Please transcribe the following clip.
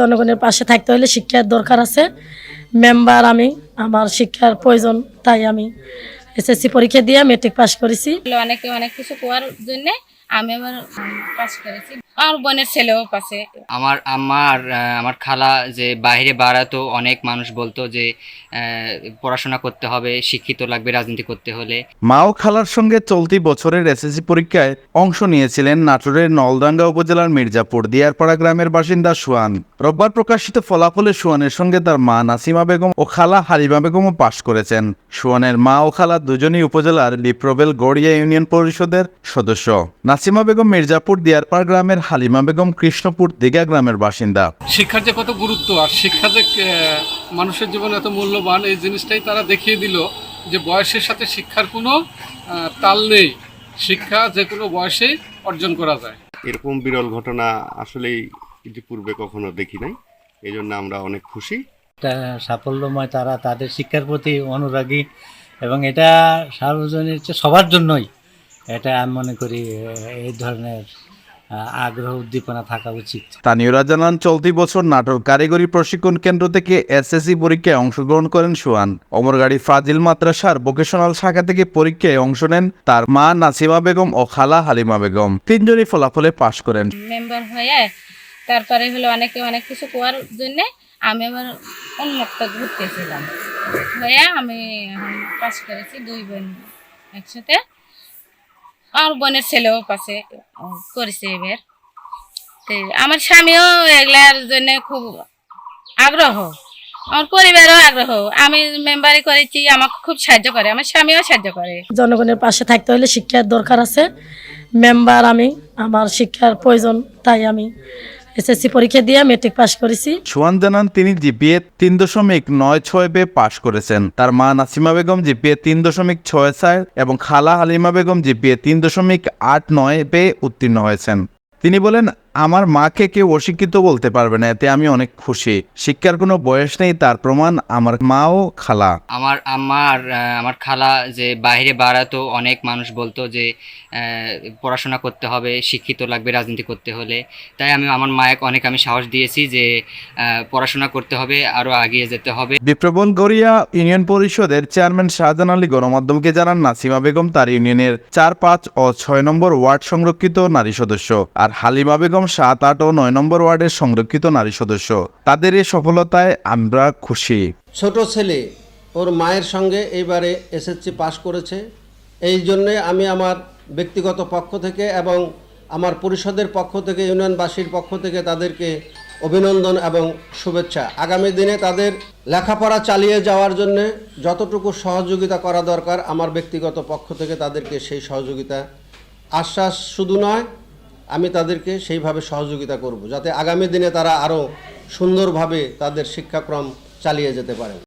জনগণের পাশে থাকতে হলে শিক্ষার দরকার আছে। মেম্বার আমি আমার শিক্ষার প্রয়োজন তাই আমি এসএসসি পরীক্ষা দিয়ে মেট্রিক পাস করেছি। অনেকে অনেক কিছু কোয়ার জন্য আমি আবার পাস করেছি। আর বোনের ছেলেও পাশে। আমার আমার আমার খালা যে বাইরে বাড়াতো অনেক মানুষ বলতো যে আহ, পড়াশোনা করতে হবে শিক্ষিত লাগবে রাজনীতি করতে হলে। মা ও খালার সঙ্গে চলতি বছরের এসএসসি পরীক্ষায় অংশ নিয়েছিলেন নাটোরের নলডাঙ্গা উপজেলার মির্জাপুর দিয়ারপাড়া গ্রামের বাসিন্দা সুয়ান। রোববার প্রকাশিত ফলাফলে সুয়ানের সঙ্গে তার মা নাসিমা বেগম ও খালা হালিমা বেগমও পাশ করেছেন। সুয়ানের মা ও খালা দুজনই উপজেলার লিপ্রবেল গড়িয়া ইউনিয়ন পরিষদের সদস্য। নাসিমা বেগম মির্জাপুর দিয়ারপাড় গ্রামের হালিমা বেগম কৃষ্ণপুর দিঘা গ্রামের বাসিন্দা। শিক্ষার যে কত গুরুত্ব আর শিক্ষা যে মানুষের জীবনে এত মূল্যবান এই জিনিসটাই তারা দেখিয়ে দিল যে বয়সের সাথে শিক্ষার কোনো তাল নেই। শিক্ষা যে কোনো বয়সেই অর্জন করা যায়। এরকম বিরল ঘটনা আসলেই ইতিপূর্বে কখনো দেখি নাই। এই জন্য আমরা অনেক খুশি। একটা সাফল্যময় তারা তাদের শিক্ষার প্রতি অনুরাগী এবং এটা সার্বজনীন হচ্ছে সবার জন্যই। এটা আমি মনে করি এই ধরনের আগ্রহ উদ্দীপনা থাকা উচিত। স্থানীয়রা জানান চলতি বছর নাটক কারিগরি প্রশিক্ষণ কেন্দ্র থেকে এসএসসি পরীক্ষায় অংশগ্রহণ করেন সুয়ান। অমরগাড়ি ফাজিল মাদ্রাসার ভোকেশনাল শাখা থেকে পরীক্ষায় অংশ নেন তার মা নাসিমা বেগম ও খালা হালিমা বেগম। তিনজনই ফলাফলে পাশ করেন। মেম্বার হয়ে তারপরে হলো অনেকে অনেক কিছু কোয়ার জন্যে আমি আবার উন্মুক্ত ঘুরতেছিলাম। হয়ে আমি পাস করেছি দুই বোন একসাথে। আর বোনের ছেলেও পাশে করেছে এবার। তো আমার স্বামীও এগুলার জন্য খুব আগ্রহ, আমার পরিবারও আগ্রহ। আমি মেম্বারি করেছি, আমাকে খুব সাহায্য করে, আমার স্বামীও সাহায্য করে। জনগণের পাশে থাকতে হলে শিক্ষার দরকার আছে। মেম্বার আমি, আমার শিক্ষার প্রয়োজন, তাই আমি এসএসসি পরীক্ষা দিয়ে মেট্রিক পাস করেছি। সুয়ান জানান তিনি জিপিএ তিন দশমিক নয় ছয় বে পাশ করেছেন। তার মা নাসিমা বেগম জিপিএ তিন দশমিক ছয় চার এবং খালা হালিমা বেগম জিপিএ তিন দশমিক আট নয় বে উত্তীর্ণ হয়েছেন। তিনি বলেন আমার মাকে কেউ অশিক্ষিত বলতে পারবে না এতে আমি অনেক খুশি। শিক্ষার কোনো বয়স নেই তার প্রমাণ আমার মা ও খালা। আমার আমার আমার খালা যে বাইরে বাড়াতো অনেক মানুষ বলতো যে পড়াশোনা করতে হবে শিক্ষিত লাগবে রাজনীতি করতে হলে। তাই আমি আমার মায়ের অনেক আমি সাহস দিয়েছি যে পড়াশোনা করতে হবে আরও আগিয়ে যেতে হবে। বিপ্রবল গড়িয়া ইউনিয়ন পরিষদের চেয়ারম্যান শাহজাহান আলী গণমাধ্যমকে জানান নাসিমা বেগম তার ইউনিয়নের চার পাঁচ ও ছয় নম্বর ওয়ার্ড সংরক্ষিত নারী সদস্য আর হালিমা বেগম সাত, আট ও নয় নম্বর ওয়ার্ডের সংরক্ষিত নারী সদস্য। তাদের এই সফলতায় আমরা খুশি। ছোট ছেলে, ওর মায়ের সঙ্গে এইবারে এসএসসি পাশ করেছে। এই জন্যে আমি আমার ব্যক্তিগত পক্ষ থেকে এবং আমার পরিষদের পক্ষ থেকে, ইউনিয়নবাসীর পক্ষ থেকে তাদেরকে অভিনন্দন এবং শুভেচ্ছা। আগামী দিনে তাদের লেখাপড়া চালিয়ে যাওয়ার জন্যে যতটুকু সহযোগিতা করা দরকার, আমার ব্যক্তিগত পক্ষ থেকে তাদেরকে সেই সহযোগিতা। আশ্বাস শুধু নয় আমি তাদেরকে সেইভাবে সহযোগিতা করব, যাতে আগামী দিনে তারা আরও সুন্দরভাবে তাদের শিক্ষাক্রম চালিয়ে যেতে পারে।